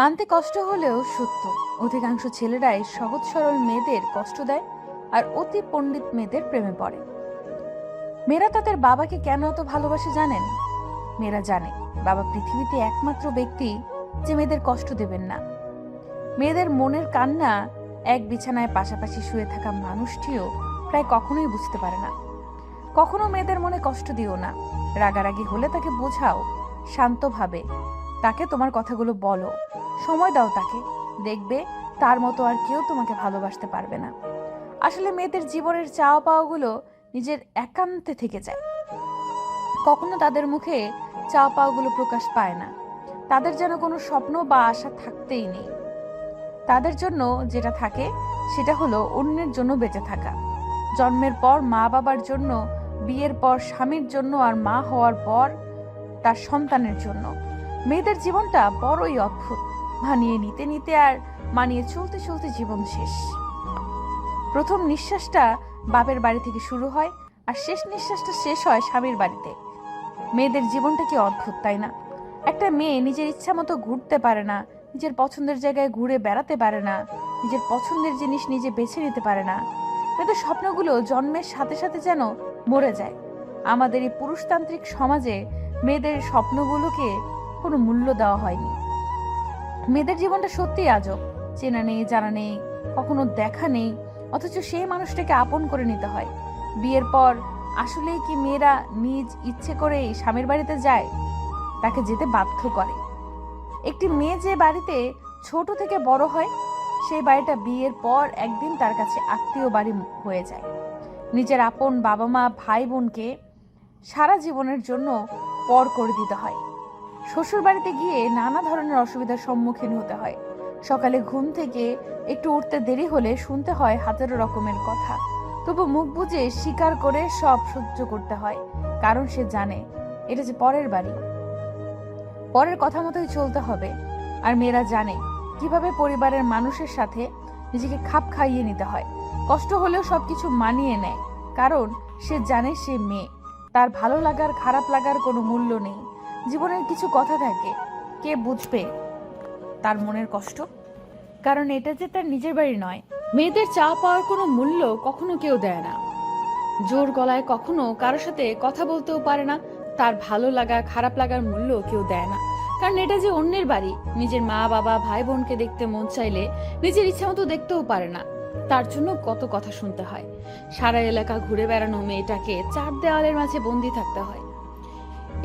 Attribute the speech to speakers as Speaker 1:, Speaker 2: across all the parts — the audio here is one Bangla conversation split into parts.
Speaker 1: মানতে কষ্ট হলেও সত্য, অধিকাংশ ছেলেরাই সহজ সরল মেয়েদের কষ্ট দেয় আর অতি পণ্ডিত মেয়েদের প্রেমে পড়ে। মেয়েরা তাদের বাবাকে কেন এত ভালোবাসে জানেন? মেয়েরা জানে, বাবা পৃথিবীতে একমাত্র ব্যক্তি যে মেয়েদের কষ্ট দেবেন না। মেয়েদের মনের কান্না এক বিছানায় পাশাপাশি শুয়ে থাকা মানুষটিও প্রায় কখনোই বুঝতে পারে না। কখনো মেয়েদের মনে কষ্ট দিও না, রাগারাগি হলে তাকে বোঝাও, শান্তভাবে তাকে তোমার কথাগুলো বলো। সময় দাও তাকে। দেখবে তার মতো আর কেউ তোমাকে ভালোবাসতে পারবে না। আসলে মেয়েদের জীবনের চাওয়া পাওয়াগুলো নিজের একান্তে থেকে যায়। কখনো তাদের মুখে চাওয়া পাওয়াগুলো প্রকাশ পায় না। তাদের যেন কোনো স্বপ্ন বা আশা থাকতেই নেই। তাদের জন্য যেটা থাকে, সেটা হলো অন্যের জন্য বেঁচে থাকা। জন্মের পর মা বাবার জন্য, বিয়ের পর স্বামীর জন্য আর মা হওয়ার পর তার সন্তানের জন্য। মেয়েদের জীবনটা বড়ই অদ্ভুত। মানিয়ে নিতে নিতে আর মানিয়ে চলতে চলতে জীবন শেষ। প্রথম নিঃশ্বাসটা বাপের বাড়ি থেকে শুরু হয় আর শেষ নিঃশ্বাসটা শেষ হয় স্বামীর বাড়িতে। মেয়েদের জীবনটা কি অদ্ভুত, তাই না? একটা মেয়ে নিজের ইচ্ছা মতো ঘুরতে পারে না, নিজের পছন্দের জায়গায় ঘুরে বেড়াতে পারে না, নিজের পছন্দের জিনিস নিজে বেছে নিতে পারে না। মেয়েদের স্বপ্নগুলো জন্মের সাথে সাথে যেন মরে যায়। আমাদের এই পুরুষতান্ত্রিক সমাজে মেয়েদের স্বপ্নগুলোকে কোনো মূল্য দেওয়া হয়নি। মেয়েদের জীবনটা সত্যিই আজব। চেনা নেই, জানা নেই, কখনো দেখা নেই, অথচ সেই মানুষটাকে আপন করে নিতে হয়। বিয়ের পর আসলেই কি মেয়েরা নিজ ইচ্ছে করে স্বামীর বাড়িতে যায়? তাকে যেতে বাধ্য করে। একটি মেয়ে যে বাড়িতে ছোট থেকে বড় হয়, সেই বাড়িটা বিয়ের পর একদিন তার কাছে আত্মীয় বাড়ি হয়ে যায়। নিজের আপন বাবা মা ভাই বোনকে সারা জীবনের জন্য পর করে দিতে হয়। শ্বশুর বাড়িতে গিয়ে নানা ধরনের অসুবিধার সম্মুখীন হতে হয়। সকালে ঘুম থেকে একটু উঠতে দেরি হলে শুনতে হয় হাজারো রকমের কথা। তবু মুখ বুজে স্বীকার করে সব সহ্য করতে হয়, কারণ সে জানে, এটা যে পরের বাড়ি। পরের কথা মতোই চলতে হবে, আর মেয়েরা জানে, কীভাবে পরিবারের মানুষের সাথে নিজেকে খাপ খাইয়ে নিতে হয়। কষ্ট হলেও সবকিছু মানিয়ে নেয়, কারণ সে জানে সে মেয়ে। তার ভালো লাগার, খারাপ লাগার কোনো মূল্য নেই। জীবনের কিছু কথা থাকে, কে বুঝবে তার মনের কষ্ট? কারণ এটা যে তার নিজের বাড়ি নয়। মেয়েদের চা পাওয়ার কোনো মূল্য কখনো কেউ দেয় না। জোর গলায় কখনো কারোর সাথে কথা বলতেও পারে না, তার ভালো লাগা, খারাপ লাগার মূল্য কেউ দেয় না। কারণ এটা যে অন্যের বাড়ি, নিজের মা, বাবা, ভাই, বোনকে দেখতে মন চাইলে নিজের ইচ্ছা মতো দেখতেও পারে না। তার জন্য কত কথা শুনতে হয়। সারা এলাকা ঘুরে বেড়ানো মেয়েটাকে চার দেওয়ালের মাঝে বন্দি থাকতে হয়।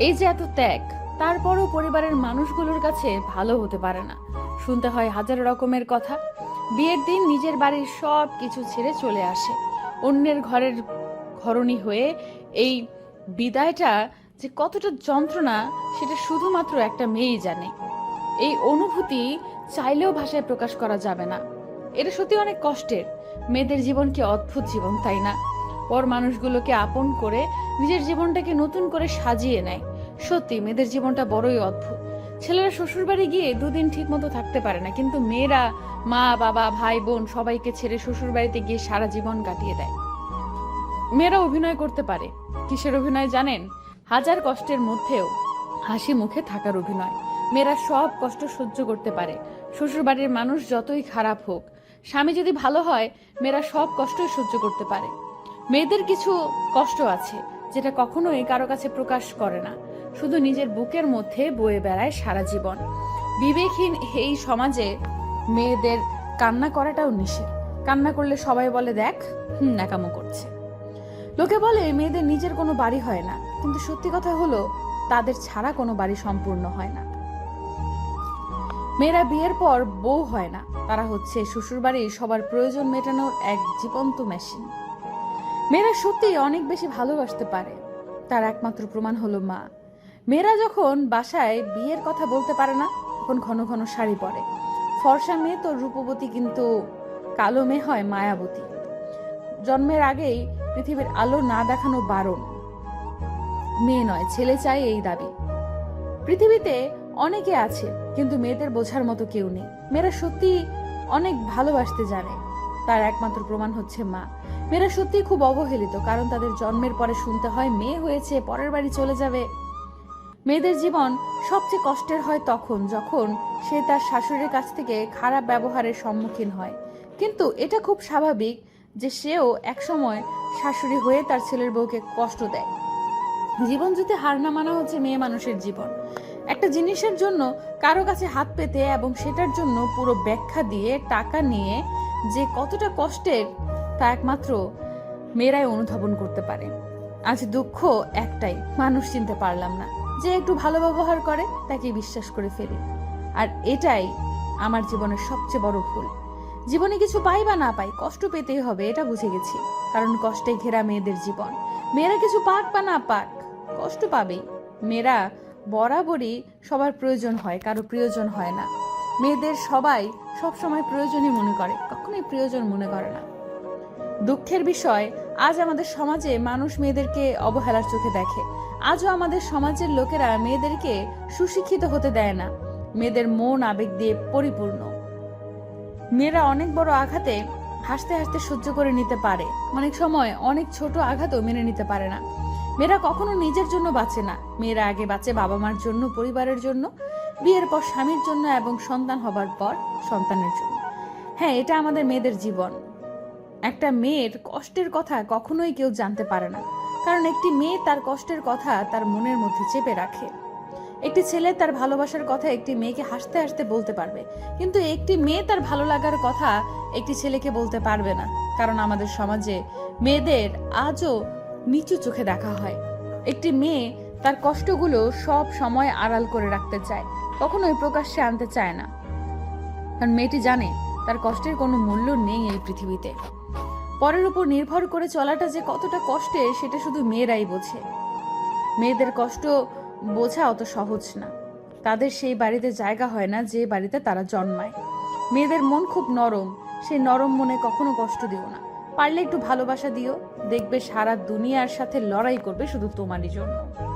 Speaker 1: এই যে এত ত্যাগ, তারপরও পরিবারের মানুষগুলোর কাছে ভালো হতে পারে না। শুনতে হয় হাজার রকমের কথা। বিয়ের দিন নিজের বাড়ির সব কিছু ছেড়ে চলে আসে। অন্যের ঘরের ঘরণী হয়ে এই বিদায়টা যে কতটা যন্ত্রণা, সেটা শুধুমাত্র একটা মেয়েই জানে। এই অনুভূতি চাইলেও ভাষায় প্রকাশ করা যাবে না। এটা সত্যি অনেক কষ্টের। মেয়েদের জীবন কি অদ্ভুত জীবন, তাই না? পর মানুষগুলোকে আপন করে নিজের জীবনটাকে নতুন করে সাজিয়ে নেয়। সত্যি, মেয়েদের জীবনটা বড়ই অদ্ভুত। ছেলেরা শ্বশুরবাড়ি গিয়ে দুদিন ঠিক মতো থাকতে পারে না, কিন্তু মেয়েরা মা, বাবা, ভাই, বোন সবাইকে ছেড়ে শ্বশুরবাড়িতে গিয়ে সারা জীবন কাটিয়ে দেয়। মেয়েরা অভিনয় করতে পারে। কিসের অভিনয় জানেন? হাজার কষ্টের মধ্যেও হাসি মুখে থাকার অভিনয়। মেয়েরা সব কষ্ট সহ্য করতে পারে। শ্বশুরবাড়ির মানুষ যতই খারাপ হোক, স্বামী যদি ভালো হয়, মেয়েরা সব কষ্টই সহ্য করতে পারে। মেয়েদের কিছু কষ্ট আছে, যেটা কখনোই কারও কাছে প্রকাশ করে না। শুধু নিজের বুকের মধ্যে বয়ে বেড়ায় সারা জীবন। বিবেকহীন এই সমাজে মেয়েদের কান্না করাটাও নিষেধ। কান্না করলে সবাই বলে, দেখ, হুম, ন্যাকামো করছে। লোকে বলে, মেয়েদের নিজের কোনো বাড়ি হয় না। কিন্তু সত্যি কথা হলো, তাদের ছাড়া কোনো বাড়ি সম্পূর্ণ হয় না। মেয়েরা বিয়ের পর বউ হয় না। তারা হচ্ছে শ্বশুরবাড়ির সবার প্রয়োজন মেটানোর এক জীবন্ত মেশিন। মেয়েরা সত্যিই অনেক বেশি ভালোবাসতে পারে। তার একমাত্র প্রমাণ হলো মা। মেয়েরা যখন বাসায় বিয়ের কথা বলতে পারে না, তখন ঘন ঘন শাড়ি পরে। ফর্সা মেয়ে তো রূপবতী কিন্তু কালো মেয়ে হয় মায়াবতী। জন্মের আগেই পৃথিবীর আলো না দেখানো বারণ। মেয়ে নয়, ছেলে চাই এই দাবি। পৃথিবীতে অনেকে আছে, কিন্তু মেয়েদের বোঝার মতো কেউ নেই। মেয়েরা সত্যি অনেক ভালোবাসতে জানে, তার একমাত্র প্রমাণ হচ্ছে মা। মেয়েরা সত্যি খুব অবহেলিত, কারণ তাদের জন্মের পরে শুনতে হয় মেয়ে হয়েছে, পরের বাড়ি চলে যাবে। মেয়েদের জীবন সবচেয়ে কষ্টের হয় তখন, যখন সে তার শাশুড়ির কাছ থেকে খারাপ ব্যবহারের সম্মুখীন হয়। কিন্তু এটা খুব স্বাভাবিক যে সেও একসময় শাশুড়ি হয়ে তার ছেলের বউকে কষ্ট দেয়। জীবন যদি হার না মানা হচ্ছে মেয়ে মানুষের জীবন, একটা জিনিসের জন্য কারও কাছে হাত পেতে এবং সেটার জন্য পুরো ব্যাখ্যা দিয়ে টাকা নিয়ে যে কতটা কষ্টের তা একমাত্র মেয়েরাই অনুধাবন করতে পারে। আজ দুঃখ একটাই, মানুষ চিনতে পারলাম না। যে একটু ভালো ব্যবহার করে, তাকে বিশ্বাস করে ফেলি। আর এটাই আমার জীবনের সবচেয়ে বড় ভুল। জীবনে কিছু পাই বা না পাই, কষ্ট পেতেই হবে, এটা বুঝে গেছি। কারণ কষ্টে ঘেরা মেয়েদের জীবন। মেয়েরা কিছু পাক বা না পাক, কষ্ট পাবেই। মেয়েরা বরাবরই সবার প্রয়োজন হয়, কারও প্রয়োজন হয় না। মেয়েদের সবাই সব সময় প্রয়োজনই মনে করে, কখনোই প্রয়োজন মনে করে না। দুঃখের বিষয় আজ আমাদের সমাজে মানুষ মেয়েদেরকে অবহেলার চোখে দেখে। আজও আমাদের সমাজের লোকেরা মেয়েদেরকে সুশিক্ষিত হতে দেয় না। মেয়েদের মন আবেগ দিয়ে পরিপূর্ণ। মেয়েরা অনেক বড় আঘাতে হাসতে হাসতে সহ্য করে নিতে পারে। অনেক সময় অনেক ছোট আঘাতও মেনে নিতে পারে না। মেয়েরা কখনো নিজের জন্য বাঁচে না। মেয়েরা আগে বাঁচে বাবা মার জন্য, পরিবারের জন্য, বিয়ের পর স্বামীর জন্য এবং সন্তান হবার পর সন্তানের জন্য। হ্যাঁ এটা আমাদের মেয়েদের জীবন। একটা মেয়ের কষ্টের কথা কখনোই কেউ জানতে পারে না। কারণ একটি মেয়ে তার কষ্টের কথা তার মনের মধ্যে চেপে রাখে। একটি ছেলে তার ভালোবাসার কথা একটি মেয়েকে হাসতে হাসতে বলতে পারবে। কিন্তু একটি মেয়ে তার ভালো লাগার কথা একটি ছেলেকে বলতে পারবে না। কারণ আমাদের সমাজে মেয়েদের আজও নিচু চোখে দেখা হয়। একটি মেয়ে তার কষ্টগুলো সব সময় আড়াল করে রাখতে চায়, কখনোই প্রকাশ্যে আনতে চায় না। কারণ মেয়েটি জানে তার কষ্টের কোনো মূল্য নেই এই পৃথিবীতে। পরের উপর নির্ভর করে চলাটা যে কতটা কষ্টে সেটা শুধু মেয়েরাই বোঝে। মেয়েদের কষ্ট বোঝা অত সহজ না। তাদের সেই বাড়িতে জায়গা হয় না যে বাড়িতে তারা জন্মায়। মেয়েদের মন খুব নরম। সেই নরম মনে কখনো কষ্ট দিও না। পারলে একটু ভালোবাসা দিও। দেখবে সারা দুনিয়ার সাথে লড়াই করবে শুধু তোমারই জন্য।